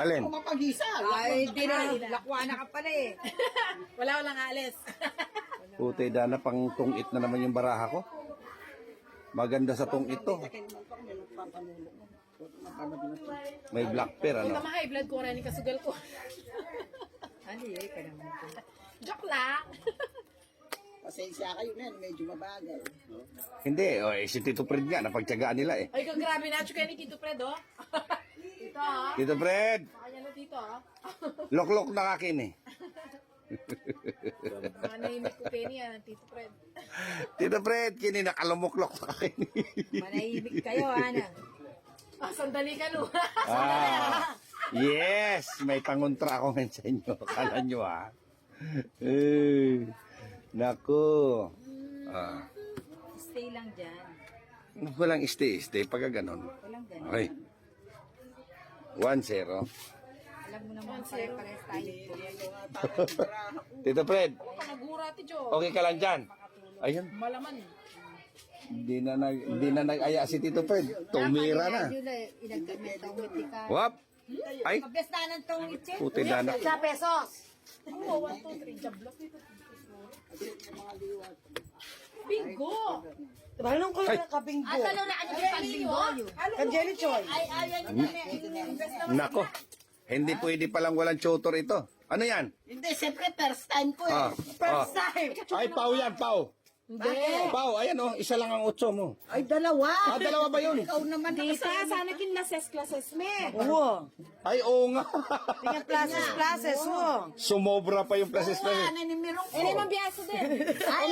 Alin? Kung mapag-isa. Ay, di na. Lakwa na ka pala eh. Wala walang alis. Puti dana pang tungit na naman yung baraha ko. Maganda sa tungit to. Naman. May black pear Kung ano. high blood ko rin yung kasugal ko. Ano eh, ka naman. Joke lang. Pasensya kayo na, medyo mabagal. Hindi, oh, eh, si Tito Fred nga, napagtyagaan nila eh. Ay, kung grabe na, chuka ni Tito Fred, oh. Dito, ah. Tito Fred, Kanya na dito, ah. loklok na kakin eh. Mga nahimik ko penny, ah, Tito Fred. Tito Fred, kini nakalumuklok sa kakin. Manahimik kayo, Ana. Ah, sandali ka, no. ah, yes, may pangontra ako ngayon sa inyo. Kala nyo ah. Eh, naku. Ah, Stay lang dyan. walang stay-stay pagka ganon. Walang ganun. Okay. 1-0. Alam mo naman, pare-pares tayo. Tito Fred, Panagura, ti Jo. okay ka lang dyan? Ayun, Malaman. hindi na nag, hindi na nag-aya si Tito Fred. Tumira na. Na, ka. Wap! Ay, Mabes na ng tong itse. puti dana. pesos. Oo, 1, 2, 3. Jablok dito. Bingo! Anong ko Ay. na kabinggo? At ano na, ano yung pagbingo? Ka Jelly Choy. Ay, ayan yun na. Nako, hindi pwede palang walang tutor ito. Ano yan? Hindi, siyempre first time ko eh. Ah, First ah. time. Ay, pau yan, pau. Hindi. Pau, ayan oh, isa lang ang utso mo. Ay, dalawa. Ah, dalawa ba yun? Ikaw naman Tita, sana kinases classes me. Oo. Ay, oo nga. Tingnan places, places. Oo. Sumobra pa yung places Wala places. na ni Mirong Eh, naman biyaso din. Ay,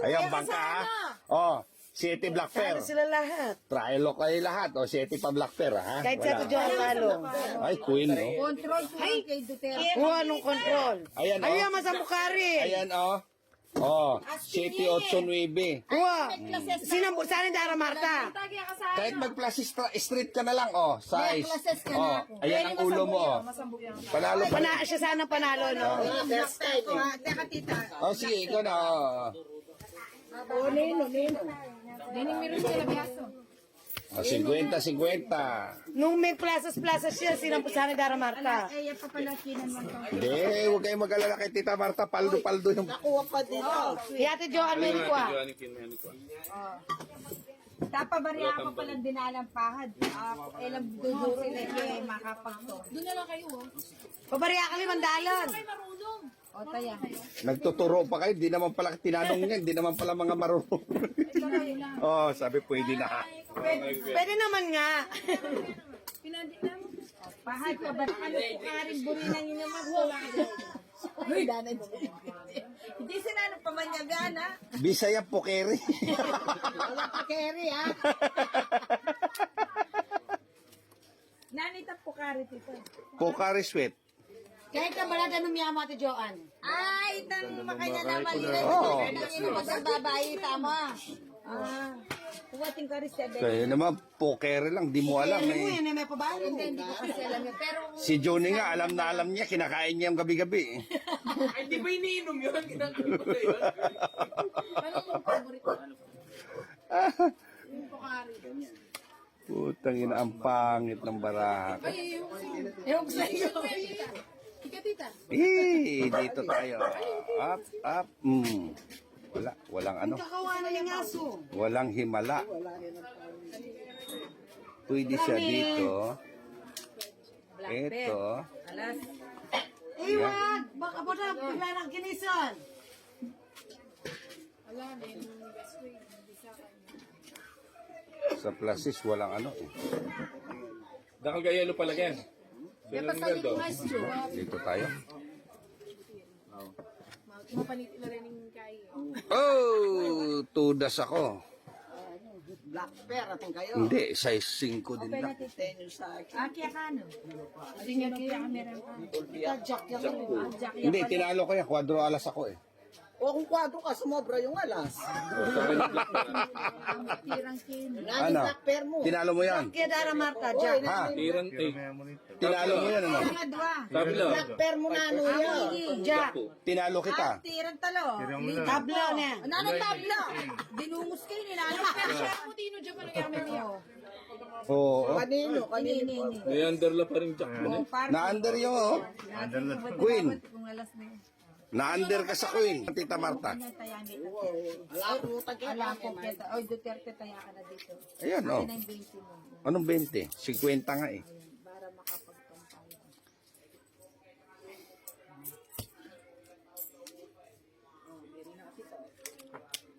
Ayan, bangka ha. Oh, City Black Fair. Ano sila lahat? Trial kayo lahat. O, City pa Black Fair ha. Kahit sa Wala. ito ang lalo. Ay, Queen oh. Control po kay Duterte. Oo, anong control? Ayan, oh. Ayaw, masambukari. Ayan oh. Oh, City 89. Oo. Sinambu, sana Dara Marta. Kahit mag-plus stra- street ka na lang, oh, size. classes ka oh, ayan ang ulo mo, oh. Panalo pa. Pana, siya sana panalo, no? time eh. Teka, tita. Oh, sige, ikaw na, oh. Oh, nino, nino. Dining meron sila biyaso. Oh, 50, 50. Nung may plazas, plazas siya, sinambu sana Dara Marta. Yan pa pala kinan. Hindi, huwag kayong mag-alala kay Tita Marta. Paldo-paldo yung... Nakuha pa din. Oh. Yate Joan Merico, ah. Tapa bariya ka palang dinalang pahad. Ako, elang duduri na kaya makapagto. Doon na lang kayo, oh. Pabariya kami mandalon. Marunong. O, taya. Nagtuturo pa kayo, di naman pala tinanong niya, di naman pala mga marunong. oh, sabi pwede na. Pwede naman nga. Pinandi na mo. Pahad ka ba? Ano po karin burinan yun naman? Wala Uy, dana Hindi sila ano pamanyagan, ha? Bisaya Pokeri. Wala pa carry ha. Nanita po karit ito. Pokari sweat. Kahit ka balada nung miyama, Ate Joan. Ay, itang makanya naman nila. Oo. Nang ino magbababayi, tama. Ah, kuwating karis siya. Kaya naman, Pokeri lang, di mo alam Ano eh. yan, may pabayo. Hindi, hindi ko kasi alam yun. Pero, Si Johnny nga, alam na alam niya, kinakain niya yung gabi-gabi. Ano yung favorite? Yung pokari. Putang ina, ang pangit ng baraha ko. Ay, yung... Yung sa'yo. Ika, tita. Eh, dito tayo. Up, up. Mm. Wala, walang ano. Aso. Walang himala. Pwede siya dito. Ito. alas, Eh, wag! Baka ba na, bigla ng kinisan. Sa. Sa plasis, walang ano. eh. Nakagayalo pala yan. Kaya pa sabi ko, guys, Jo, Dito tayo. mapaniti na rin yung kaya. Tudas ako. Black bear ating kayo. Hindi, size 5 din lang. Ten yung sa akin. aki ka ano? Hindi niya kaya meron ka. Jack yan. Jack Hindi, tinalo ko yan. Kwadro alas ako eh. O kung kwadro ka, sumobra yung alas. tirang kin. Ano? mo. Tinalo mo yan. Kaya Dara Marta, Jack. Ha? Tiran, eh. Tinalo mo yan ano? Lang. Black bear mo na ano yan. Jack. Tinalo kita. Tirang talo. Tablo niya. Ano tablo? Dinungos kayo nila. Ano Pero siya, kung tino dyan pa nagyamit niya. Oo. Kanino? Kanino? May underla pa rin Jack mo eh. Na-under yung oh. Queen. Kung alas na yun. Na-under ka sa Queen. Tita Marta. Wala ko kita. Oy, Duterte, taya ka na dito. Ayan oh. Yan ang 20 mo. Anong 20? 50 nga eh. Para makapagpampay.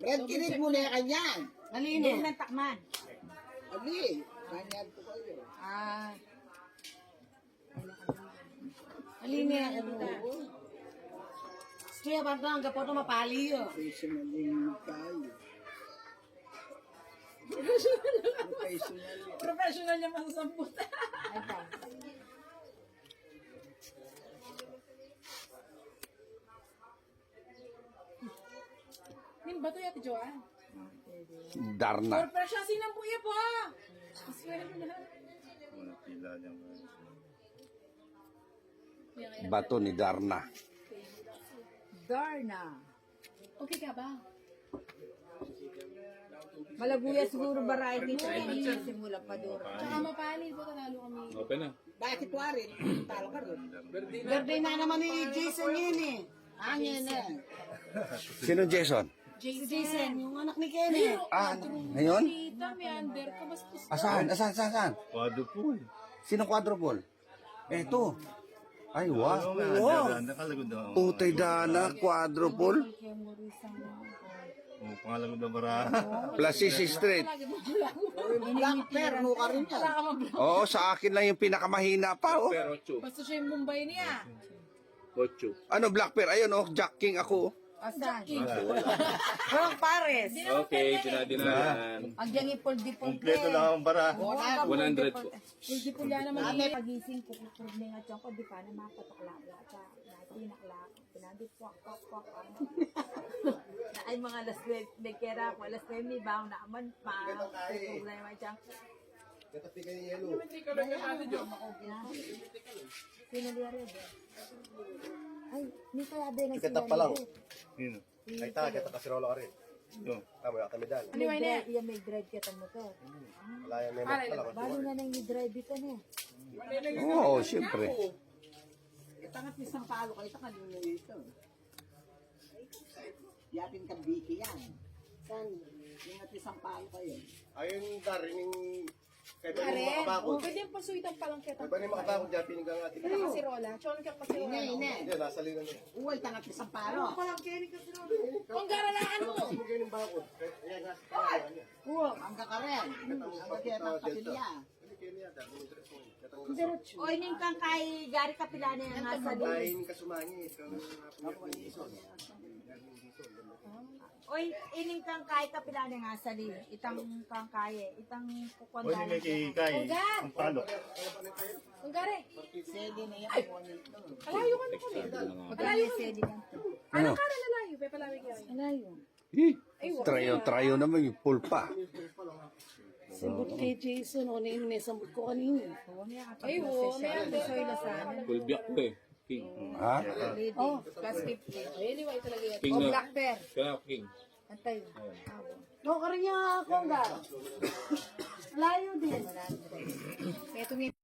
Red, kinig mo na yan kanyan. Hindi ng takman. Ali, kanyan ko kayo. Ah. Alini na ano. Kaya ba ang gapo to mapali yo. Professional tayo. Professional. Professional niya masasamput. Ay, tayo. Nin ba to yata, Joanne? Darna. Pero siya sinampuya po mo lahat. Bato ni Darna. Darna. Okay ka ba? Malabuya siguro variety ko. Hindi simula pa doon. Tsaka mapali po, tatalo kami. Open na. Bakit warin? Talo ka rin. Birthday na naman ni Jason yun eh. Hangin na. Sino Jason? Si Jason, yung anak ni Kenny. Ah, ngayon? Tita, may under ka. Bastos? Asan? Asan? Asan? Quadruple. Sino quadruple? Eto. Ay, wow. Wow. Utay dana, quadruple. Plus Sisi Street. Black pear, no ka rin yan. Oo, sa akin lang yung pinakamahina pa, oh. Basta siya yung Mumbai niya. Ocho. Ano, Black Bear? Ayun, oh, Jack King ako. oh. Asan? Walang pares. Okay, dinadinahan. Ang diyang ipol-dipol. Kompleto lang ang bara. 100 po. Hindi po yan naman. Pagising ko, kukurning at ko, di pa na mapatakla. At sa natinakla. Pinandi, kwak, kwak, kwak. Ay mga alas 9, may kera ko, alas 9, may baong na aman, pa, naman dyan. Sino di rin? Ay, may kaya din na Kita pa lang. Yun. Ay ta, kita kasirola ka rin. Yun. Tama yung kamidal. May drive, iya may drive ka ta motor. Wala yung memo pala. Balo na nang i-drive ka na. Oo, siyempre. Itangat ni isang palo kayo, itangat nyo ito. Yatin ka biki yan. Saan? Ingat isang palo kayo. Ayun, darin yung... Kaya ba yung makabakot? Pwede yung pasuitan pa lang kita. Kaya ba yung makabakot dyan, pininggang natin. Kita kasi rola. Chon ka kasi rola. Ine, ine. Hindi, nasa lingan niya. Uy, tangat isang palo. Kung garalaan mo. Kayo yung bakot. Kaya nga sa pangalan niya. Uy, ang kakaren. Ang kakaren kapilya. Hindi kayo niya, dahil yung dress mo. Katang O ining kang kay Gary Kapilana yung nga sa Kain ka sumangit. Kang napunyak ni Ison. Oy, ining kang kay Kapilana nga sa li. Itang kang kay, itang kukuan O, hindi kay Kay. Ang palok. Kung gare. Sige na yan. Alayo ka na kami. Alayo sedi kan. Ano ka na lalayo? Pe palawig yan. Alayo. Eh, trayo-trayo naman yung pulpa. Sabot kay Jason, o na yun, nasambot ko kanina. Ay, wo. May under. Soy Lasana. Full black ko eh. King. Ha? Lady. Plus 50. Ay, anyway talaga yan. King O na. Black Bear. Kaya king. Antay. No, ka rin niya, Kongga. Layo din. Ito